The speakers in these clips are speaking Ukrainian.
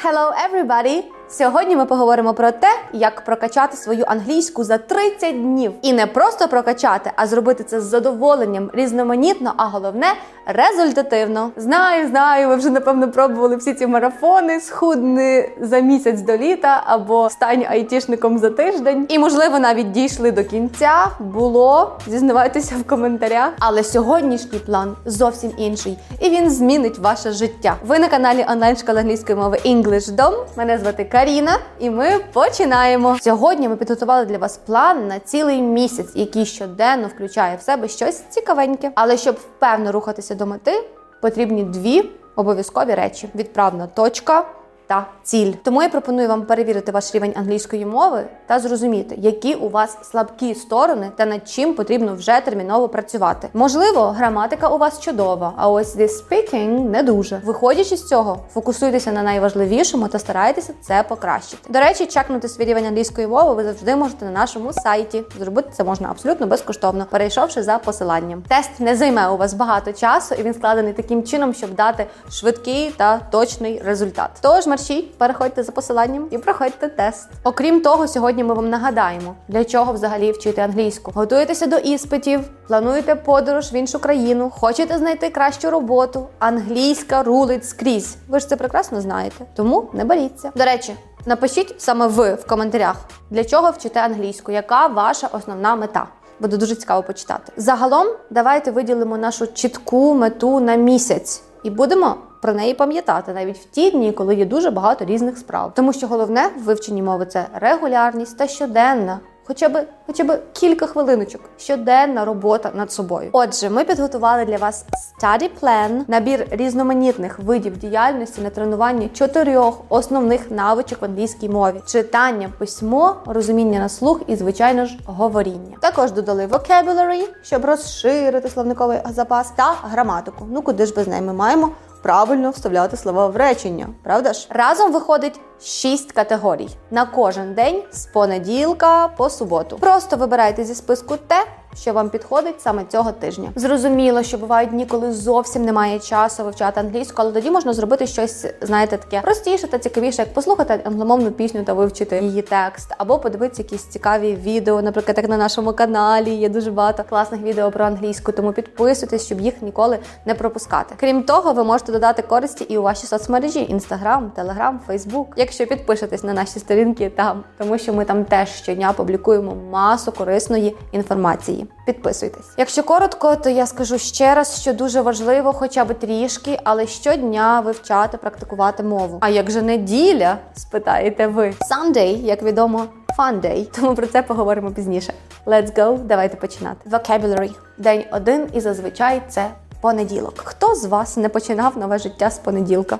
Hello everybody! Сьогодні ми поговоримо про те, як прокачати свою англійську за 30 днів. І не просто прокачати, а зробити це з задоволенням, різноманітно, а головне результативно. Знаю, знаю, ви вже напевно пробували всі ці марафони, схудни за місяць до літа або стань айтішником за тиждень. І можливо навіть дійшли до кінця. Було зізнавайтеся в коментарях. Але сьогоднішній план зовсім інший, і він змінить ваше життя. Ви на каналі онлайн школи англійської мови English Dom. Мене звати Каріна, і ми починаємо. Сьогодні ми підготували для вас план на цілий місяць, який щоденно включає в себе щось цікавеньке. Але щоб впевно рухатися до мети, потрібні дві обов'язкові речі: відправна точка. Та ціль. Тому я пропоную вам перевірити ваш рівень англійської мови та зрозуміти, які у вас слабкі сторони та над чим потрібно вже терміново працювати. Можливо, граматика у вас чудова, а ось the speaking не дуже. Виходячи з цього, фокусуйтеся на найважливішому та старайтеся це покращити. До речі, чекнути свій рівень англійської мови ви завжди можете на нашому сайті. Зробити це можна абсолютно безкоштовно, перейшовши за посиланням. Тест не займе у вас багато часу, і він складений таким чином, щоб дати швидкий та точний результат. Тож мерщій, переходьте за посиланням і проходьте тест. Окрім того, сьогодні ми вам нагадаємо, для чого взагалі вчити англійську. Готуєтеся до іспитів, плануєте подорож в іншу країну, хочете знайти кращу роботу. Англійська рулить скрізь. Ви ж це прекрасно знаєте, тому не боріться. До речі. Напишіть саме ви в коментарях, для чого вчите англійську, яка ваша основна мета. Буде дуже цікаво почитати. Загалом, давайте виділимо нашу чітку мету на місяць і будемо про неї пам'ятати навіть в ті дні, коли є дуже багато різних справ. Тому що головне в вивченні мови це регулярність та щоденна. Хоча б хоча б кілька хвилиночок, щоденна робота над собою. Отже, ми підготували для вас study plan, набір різноманітних видів діяльності на тренуванні чотирьох основних навичок в англійській мові: читання, письмо, розуміння на слух і, звичайно ж, говоріння. Також додали vocabulary, щоб розширити словниковий запас, та граматику. Ну куди ж без неї ми маємо правильно вставляти слова в речення, правда ж? Разом виходить шість категорій на кожен день з понеділка по суботу. Просто вибирайте зі списку те, що вам підходить саме цього тижня. Зрозуміло, що бувають дні, коли зовсім немає часу вивчати англійську, але тоді можна зробити щось, знаєте, таке простіше та цікавіше, як послухати англомовну пісню та вивчити її текст, або подивитися якісь цікаві відео, наприклад, як на нашому каналі. Є дуже багато класних відео про англійську, тому підписуйтесь, щоб їх ніколи не пропускати. Крім того, ви можете додати користі і у ваші соцмережі: Instagram, Telegram, Facebook, якщо підпишетесь на наші сторінки там, тому що ми там теж щодня публікуємо масу корисної інформації. Підписуйтесь. Якщо коротко, то я скажу ще раз, що дуже важливо, хоча б трішки, але щодня вивчати, практикувати мову. А як же неділя? спитаєте ви. Sunday, як відомо, fun day, тому про це поговоримо пізніше. Let's go, давайте починати. Vocabulary. День один і зазвичай це понеділок. Хто з вас не починав нове життя з понеділка?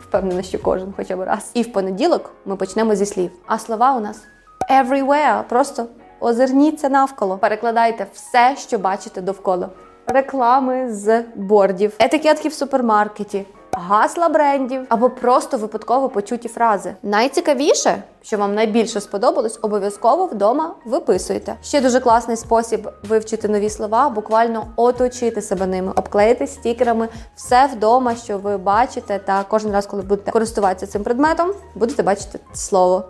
Впевнена, що кожен хоча б раз. І в понеділок ми почнемо зі слів. А слова у нас everywhere. Просто озирніться навколо. Перекладайте все, що бачите довкола. Реклами з бордів, етикетки в супермаркеті, гасла брендів або просто випадково почуті фрази. Найцікавіше, що вам найбільше сподобалось, обов'язково вдома виписуйте. Ще дуже класний спосіб вивчити нові слова, буквально оточити себе ними, обклеїти стікерами все вдома, що ви бачите, та кожен раз, коли будете користуватися цим предметом, будете бачити слово.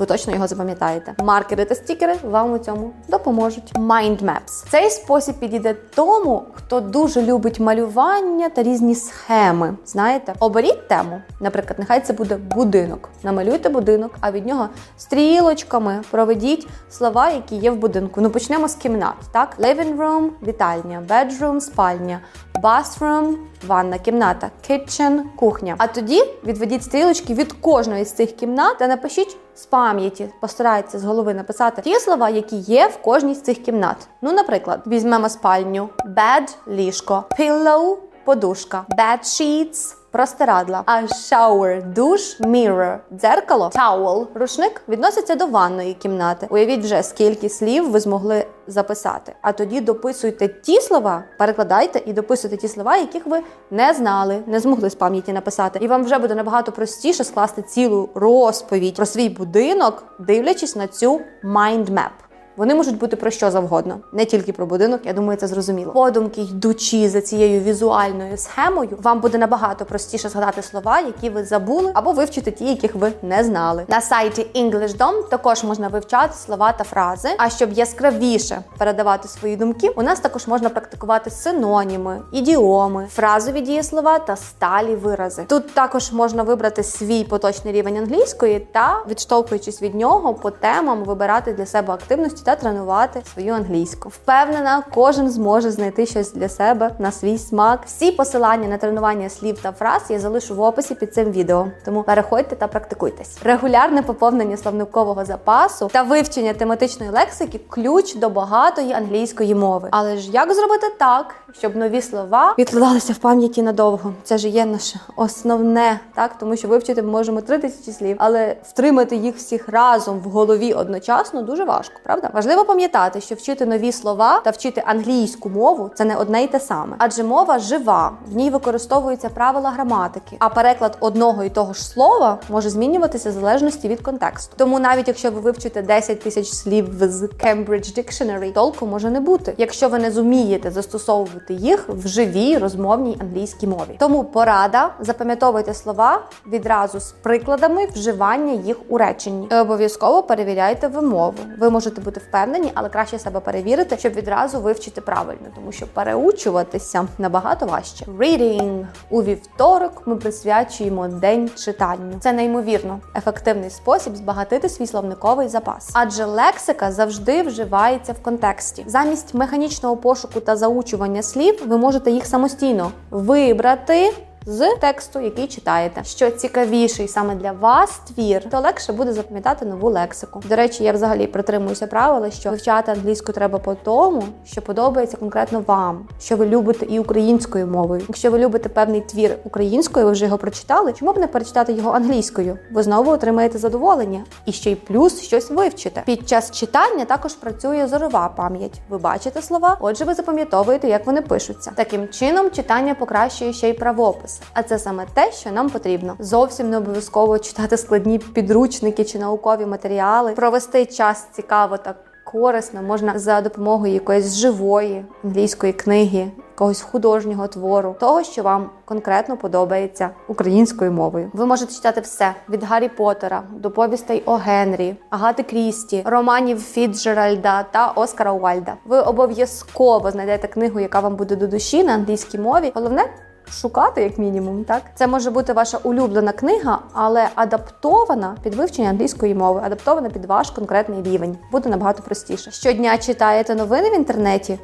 Ви точно його запам'ятаєте. Маркери та стікери вам у цьому допоможуть. Mind Maps. Цей спосіб підійде тому, хто дуже любить малювання та різні схеми. Знаєте, оберіть тему. Наприклад, нехай це буде будинок. Намалюйте будинок, а від нього стрілочками проведіть слова, які є в будинку. Ну почнемо з кімнат. Так, living room – вітальня, bedroom – спальня, bathroom – ванна кімната, kitchen – кухня. А тоді відведіть стрілочки від кожної з цих кімнат та напишіть з пам'яті, постарається з голови написати ті слова, які є в кожній з цих кімнат. Ну, наприклад, візьмемо спальню, bed – ліжко, pillow – подушка, bed sheets – простирадла, а shower – душ, mirror – дзеркало, towel – рушник відноситься до ванної кімнати. Уявіть вже, скільки слів ви змогли записати. А тоді дописуйте ті слова, перекладайте і дописуйте ті слова, яких ви не знали, не змогли з пам'яті написати. І вам вже буде набагато простіше скласти цілу розповідь про свій будинок, дивлячись на цю mind map. Вони можуть бути про що завгодно, не тільки про будинок. Я думаю, це зрозуміло. Подумки, йдучи за цією візуальною схемою, вам буде набагато простіше згадати слова, які ви забули, або вивчити ті, яких ви не знали. На сайті EnglishDom також можна вивчати слова та фрази. А щоб яскравіше передавати свої думки, у нас також можна практикувати синоніми, ідіоми, фразові дієслова та сталі вирази. Тут також можна вибрати свій поточний рівень англійської та, відштовхуючись від нього, по темам вибирати для себе активності та тренувати свою англійську. Впевнена, кожен зможе знайти щось для себе на свій смак. Всі посилання на тренування слів та фраз я залишу в описі під цим відео. Тому переходьте та практикуйтесь. Регулярне поповнення словникового запасу та вивчення тематичної лексики ключ до багатої англійської мови. Але ж як зробити так, щоб нові слова відкладалися в пам'яті надовго? Це ж є наше основне, так тому що вивчити ми можемо три тисячі слів, але втримати їх всіх разом в голові одночасно дуже важко, правда? Важливо пам'ятати, що вчити нові слова та вчити англійську мову це не одне й те саме, адже мова жива, в ній використовуються правила граматики, а переклад одного і того ж слова може змінюватися в залежності від контексту. Тому навіть якщо ви вивчите 10 тисяч слів з Cambridge Dictionary, толку може не бути, якщо ви не зумієте застосовувати їх в живій розмовній англійській мові. Тому порада запам'ятовуйте слова відразу з прикладами вживання їх у реченні. І обов'язково перевіряйте вимову. Ви можете бути впевнені, але краще себе перевірити, щоб відразу вивчити правильно, тому що переучуватися набагато важче. Reading. у вівторок ми присвячуємо день читанню. Це неймовірно ефективний спосіб збагатити свій словниковий запас, адже лексика завжди вживається в контексті. Замість механічного пошуку та заучування слів ви можете їх самостійно вибрати. З тексту, який читаєте, що цікавіший саме для вас твір, то легше буде запам'ятати нову лексику. До речі, я взагалі притримуюся правила, що вивчати англійську треба по тому, що подобається конкретно вам, що ви любите і українською мовою. Якщо ви любите певний твір українською, ви вже його прочитали. Чому б не перечитати його англійською? Ви знову отримаєте задоволення і ще й плюс щось вивчите. Під час читання також працює зорова пам'ять. Ви бачите слова, отже, ви запам'ятовуєте, як вони пишуться. Таким чином, читання покращує ще й правопис. А це саме те, що нам потрібно. Зовсім не обов'язково читати складні підручники чи наукові матеріали, провести час цікаво та корисно можна за допомогою якоїсь живої англійської книги, якогось художнього твору, того, що вам конкретно подобається українською мовою. Ви можете читати все від Гаррі Поттера до повістей о Генрі, Агати Крісті, романів Фіцджеральда та Оскара Уальда. Ви обов'язково знайдете книгу, яка вам буде до душі на англійській мові. Головне шукати, як мінімум, так це може бути ваша улюблена книга, але адаптована під вивчення англійської мови, адаптована під ваш конкретний рівень. Буде набагато простіше. Щодня читаєте новини в інтернеті.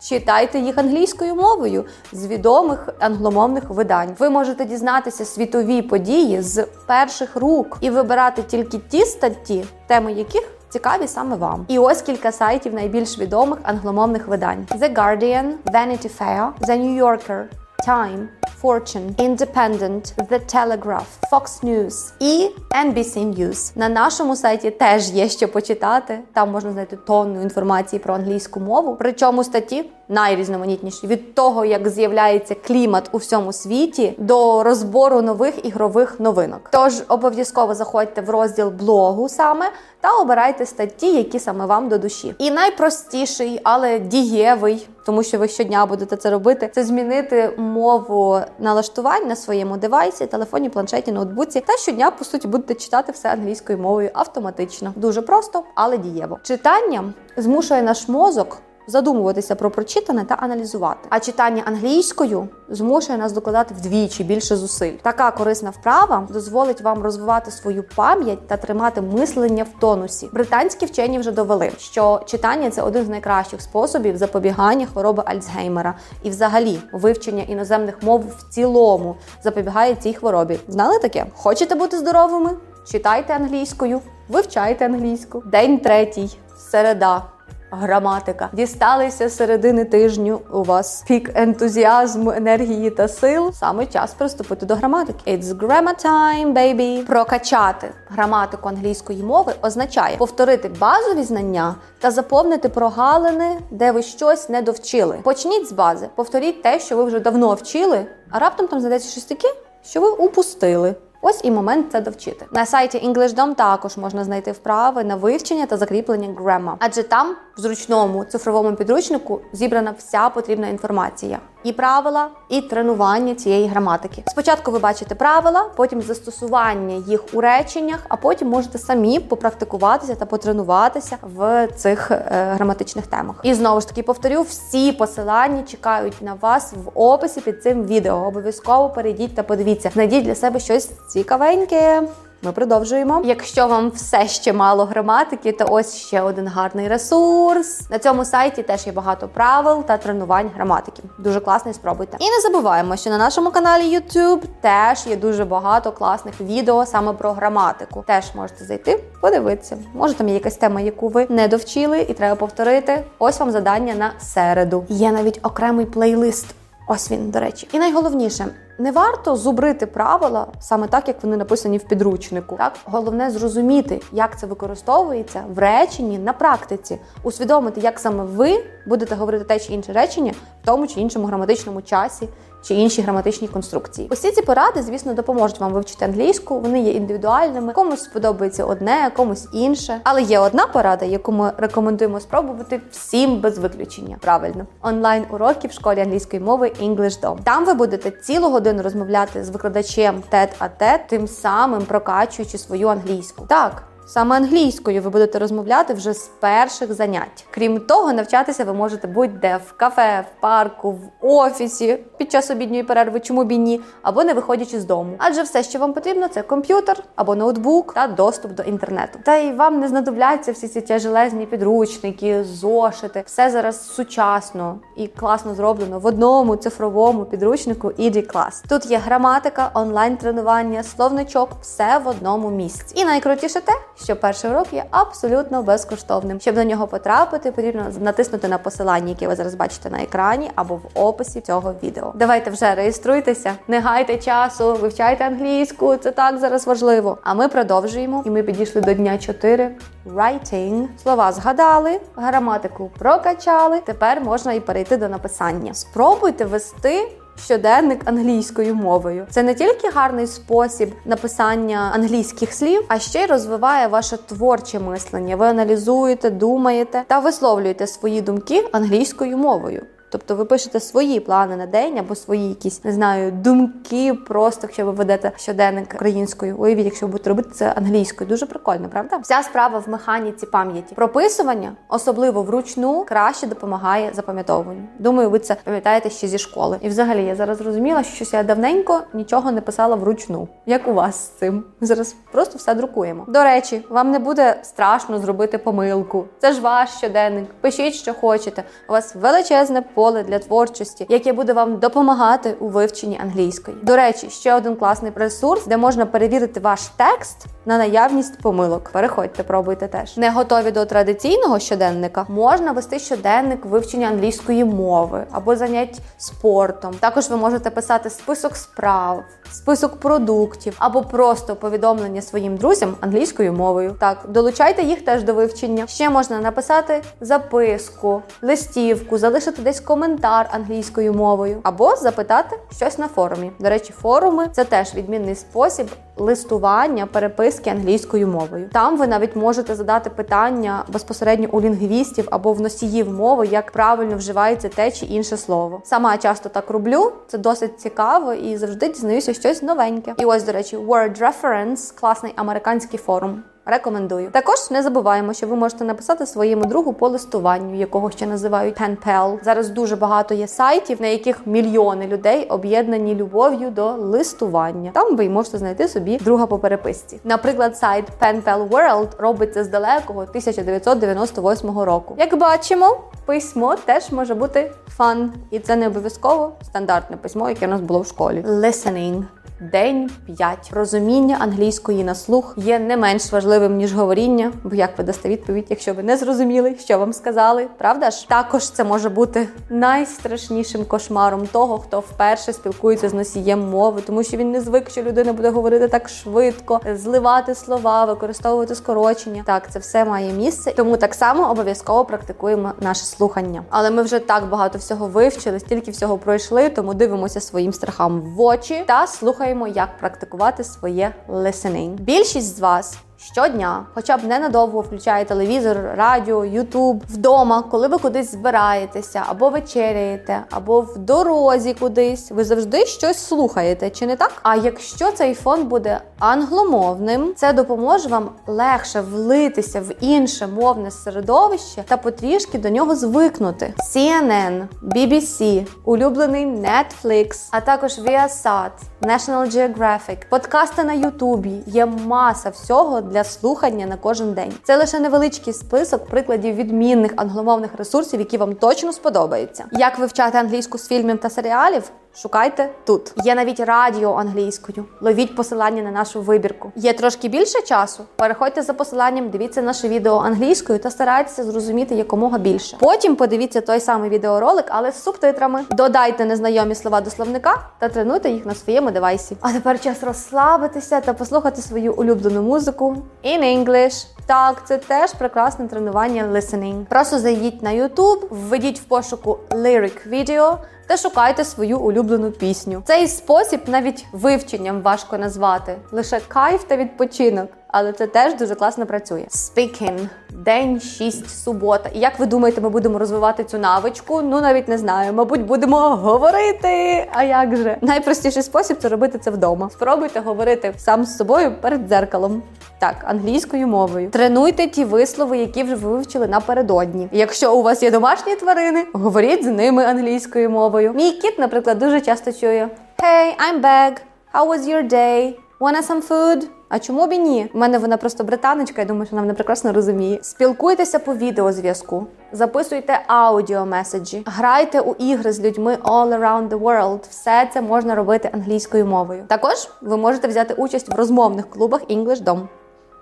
Читайте їх англійською мовою з відомих англомовних видань. Ви можете дізнатися світові події з перших рук і вибирати тільки ті статті, теми яких цікаві саме вам. І ось кілька сайтів найбільш відомих англомовних видань: The Guardian, Vanity Fair, The New Yorker, Time, Fortune, Independent, The Telegraph, Fox News і NBC News. На нашому сайті теж є що почитати. Там можна знайти тонну інформації про англійську мову. Причому статті найрізноманітніші від того, як з'являється клімат у всьому світі, до розбору нових ігрових новинок. Тож обов'язково заходьте в розділ блогу саме та обирайте статті, які саме вам до душі. І найпростіший, але дієвий, тому що ви щодня будете це робити, це змінити мову налаштувань на своєму девайсі, телефоні, планшеті, ноутбуці. Та щодня, по суті, будете читати все англійською мовою автоматично. Дуже просто, але дієво. Читання змушує наш мозок. Задумуватися про прочитане та аналізувати. А читання англійською змушує нас докладати вдвічі більше зусиль. Така корисна вправа дозволить вам розвивати свою пам'ять та тримати мислення в тонусі. Британські вчені вже довели, що читання це один з найкращих способів запобігання хвороби Альцгеймера і, взагалі, вивчення іноземних мов в цілому запобігає цій хворобі. Знали таке? Хочете бути здоровими? Читайте англійською, вивчайте англійську. День третій, середа. Граматика. Дісталися середини тижню. У вас пік ентузіазму, енергії та сил. Саме час приступити до граматики. It's grammar time, baby. Прокачати граматику англійської мови означає повторити базові знання та заповнити прогалини, де ви щось не довчили. Почніть з бази, повторіть те, що ви вже давно вчили, а раптом там знайдеться щось таке, що ви упустили. Ось і момент це довчити. На сайті EnglishDom також можна знайти вправи на вивчення та закріплення грема, адже там в зручному цифровому підручнику зібрана вся потрібна інформація. І правила, і тренування цієї граматики. Спочатку ви бачите правила, потім застосування їх у реченнях, а потім можете самі попрактикуватися та потренуватися в цих е, граматичних темах. І знову ж таки повторю, всі посилання чекають на вас в описі під цим відео. Обов'язково перейдіть та подивіться. Знайдіть для себе щось цікавеньке. Ми продовжуємо. Якщо вам все ще мало граматики, то ось ще один гарний ресурс. На цьому сайті теж є багато правил та тренувань граматики. Дуже класний, спробуйте. І не забуваємо, що на нашому каналі YouTube теж є дуже багато класних відео саме про граматику. Теж можете зайти, подивитися. Може, там є якась тема, яку ви не довчили, і треба повторити. Ось вам завдання на середу. Є навіть окремий плейлист. Ось він, до речі. І найголовніше, не варто зубрити правила саме так, як вони написані в підручнику. Так, головне зрозуміти, як це використовується в реченні на практиці, усвідомити, як саме ви будете говорити те чи інше речення в тому чи іншому граматичному часі. Чи інші граматичні конструкції. Усі ці поради, звісно, допоможуть вам вивчити англійську. Вони є індивідуальними. Комусь сподобається одне, комусь інше. Але є одна порада, яку ми рекомендуємо спробувати всім без виключення. Правильно, онлайн уроки в школі англійської мови EnglishDom. Там ви будете цілу годину розмовляти з викладачем тет а тет, тим самим прокачуючи свою англійську. Так. Саме англійською ви будете розмовляти вже з перших занять. Крім того, навчатися ви можете будь-де в кафе, в парку, в офісі під час обідньої перерви, чому б і ні, або не виходячи з дому. Адже все, що вам потрібно, це комп'ютер або ноутбук та доступ до інтернету. Та й вам не знадобляться всі ці тяжелезні підручники, зошити. Все зараз сучасно і класно зроблено в одному цифровому підручнику ED Class. Тут є граматика, онлайн-тренування, словничок, все в одному місці. І найкрутіше те, що перший урок є абсолютно безкоштовним. Щоб до нього потрапити, потрібно натиснути на посилання, яке ви зараз бачите на екрані або в описі цього відео. Давайте вже реєструйтеся, не гайте часу, вивчайте англійську. Це так зараз важливо. А ми продовжуємо, і ми підійшли до дня 4. Writing. Слова згадали, граматику прокачали. Тепер можна і перейти до написання. Спробуйте вести щоденник англійською мовою. Це не тільки гарний спосіб написання англійських слів, а ще й розвиває ваше творче мислення. Ви аналізуєте, думаєте та висловлюєте свої думки англійською мовою. Тобто ви пишете свої плани на день або свої якісь не знаю думки, просто якщо ви ведете щоденник українською. Уявіть, якщо ви будете робити це англійською, дуже прикольно, правда? Вся справа в механіці пам'яті. Прописування, особливо вручну, краще допомагає запам'ятовуванню. Думаю, ви це пам'ятаєте ще зі школи. І взагалі я зараз зрозуміла, що я давненько нічого не писала вручну. Як у вас з цим? Зараз просто все друкуємо. До речі, вам не буде страшно зробити помилку. Це ж ваш щоденник. Пишіть, що хочете. У вас величезне поле для творчості, яке буде вам допомагати у вивченні англійської. До речі, ще один класний ресурс, де можна перевірити ваш текст на наявність помилок. Переходьте, пробуйте теж. Не готові до традиційного щоденника. Можна вести щоденник вивчення англійської мови або занять спортом. Також ви можете писати список справ, список продуктів або просто повідомлення своїм друзям англійською мовою. Так, долучайте їх теж до вивчення. Ще можна написати записку, листівку, залишити десь коментар англійською мовою, або запитати щось на форумі. До речі, форуми це теж відмінний спосіб листування, переписки англійською мовою. Там ви навіть можете задати питання безпосередньо у лінгвістів або в носіїв мови, як правильно вживається те чи інше слово. Сама часто так роблю. Це досить цікаво і завжди дізнаюся щось новеньке. І ось, до речі, Word Reference – класний американський форум. Рекомендую. Також не забуваємо, що ви можете написати своєму другу по листуванню, якого ще називають PenPal. Зараз дуже багато є сайтів, на яких мільйони людей об'єднані любов'ю до листування. Там ви можете знайти собі друга по переписці. Наприклад, сайт PenPal World робить це з далекого 1998 року. Як бачимо, письмо теж може бути фан, і це не обов'язково стандартне письмо, яке у нас було в школі. Listening. День 5. Розуміння англійської на слух є не менш важливим важливим ніж говоріння, бо як ви дасте відповідь, якщо ви не зрозуміли, що вам сказали, правда ж? Також це може бути найстрашнішим кошмаром того, хто вперше спілкується з носієм мови, тому що він не звик, що людина буде говорити так швидко, зливати слова, використовувати скорочення. Так, це все має місце, тому так само обов'язково практикуємо наше слухання. Але ми вже так багато всього вивчили, стільки всього пройшли, тому дивимося своїм страхам в очі та слухаємо, як практикувати своє listening. Більшість з вас. Щодня, хоча б ненадовго включає телевізор, радіо, ютуб вдома, коли ви кудись збираєтеся, або вечеряєте, або в дорозі кудись, ви завжди щось слухаєте, чи не так? А якщо цей фон буде англомовним, це допоможе вам легше влитися в інше мовне середовище та потрішки до нього звикнути. CNN, BBC, улюблений Netflix, а також Viasat, National Geographic, подкасти на Ютубі. Є маса всього для слухання на кожен день. Це лише невеличкий список прикладів відмінних англомовних ресурсів, які вам точно сподобаються. Як вивчати англійську з фільмів та серіалів? Шукайте тут. Є навіть радіо англійською. Ловіть посилання на нашу вибірку. Є трошки більше часу. Переходьте за посиланням, дивіться наше відео англійською та старайтеся зрозуміти якомога більше. Потім подивіться той самий відеоролик, але з субтитрами. Додайте незнайомі слова до словника та тренуйте їх на своєму девайсі. А тепер час розслабитися та послухати свою улюблену музику in English. Так, це теж прекрасне тренування listening. Просто зайдіть на YouTube, введіть в пошуку lyric video та шукайте свою улюблену пісню. Цей спосіб навіть вивченням важко назвати, лише кайф та відпочинок. Але це теж дуже класно працює. Speaking. День 6, субота. І як ви думаєте, ми будемо розвивати цю навичку? Ну навіть не знаю. Мабуть, будемо говорити. А як же? Найпростіший спосіб це робити це вдома. Спробуйте говорити сам з собою перед дзеркалом. Так, англійською мовою. Тренуйте ті вислови, які вже ви вивчили напередодні. Якщо у вас є домашні тварини, говоріть з ними англійською мовою. Мій кіт, наприклад, дуже часто чує: Hey, I'm back. How was your day? Wanna some food? А чому б і ні? У мене вона просто британочка, я думаю, що вона мене прекрасно розуміє. Спілкуйтеся по відеозв'язку, записуйте аудіомеседжі, грайте у ігри з людьми all around the world. Все це можна робити англійською мовою. Також ви можете взяти участь в розмовних клубах English Dom.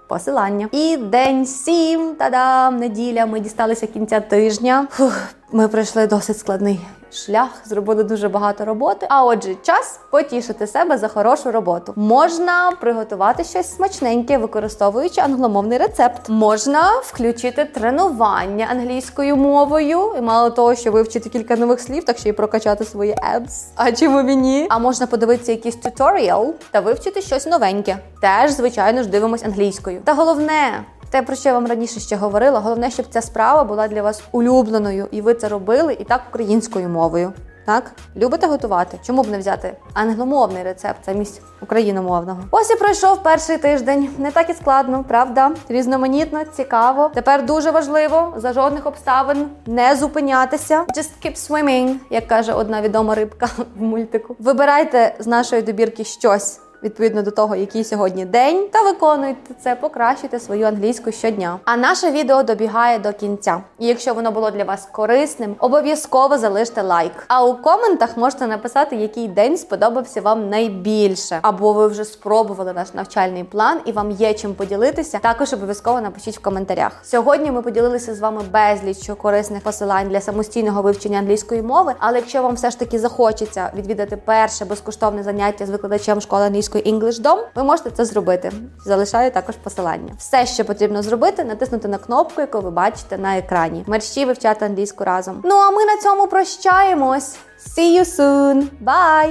Посилання. І день сім, та-дам, неділя. Ми дісталися кінця тижня. Фух, ми пройшли досить складний шлях, зробили дуже багато роботи. А отже, час потішити себе за хорошу роботу. Можна приготувати щось смачненьке, використовуючи англомовний рецепт. Можна включити тренування англійською мовою, і мало того, що вивчити кілька нових слів, так ще й прокачати свої abs. А чому б і ні? А можна подивитися якийсь туторіал та вивчити щось новеньке. Теж, звичайно ж, дивимось англійською. Та головне. Те, про що я вам раніше ще говорила, головне, щоб ця справа була для вас улюбленою, і ви це робили і так українською мовою. Так, любите готувати? Чому б не взяти англомовний рецепт замість україномовного? Ось і пройшов перший тиждень. Не так і складно, правда? Різноманітно, цікаво. Тепер дуже важливо за жодних обставин не зупинятися. Just keep swimming, як каже одна відома рибка в мультику. Вибирайте з нашої добірки щось відповідно до того, який сьогодні день, та виконуйте це, покращуйте свою англійську щодня. А наше відео добігає до кінця. І якщо воно було для вас корисним, обов'язково залиште лайк. А у коментах можете написати, який день сподобався вам найбільше, або ви вже спробували наш навчальний план і вам є чим поділитися. Також обов'язково напишіть в коментарях. Сьогодні ми поділилися з вами безліч корисних посилань для самостійного вивчення англійської мови. Але якщо вам все ж таки захочеться відвідати перше безкоштовне заняття з викладачем школи англійської English Dom, ви можете це зробити. Залишаю також посилання. Все, що потрібно зробити, натиснути на кнопку, яку ви бачите на екрані. Мерщі вивчати англійську разом. Ну а ми на цьому прощаємось. See you soon. Bye!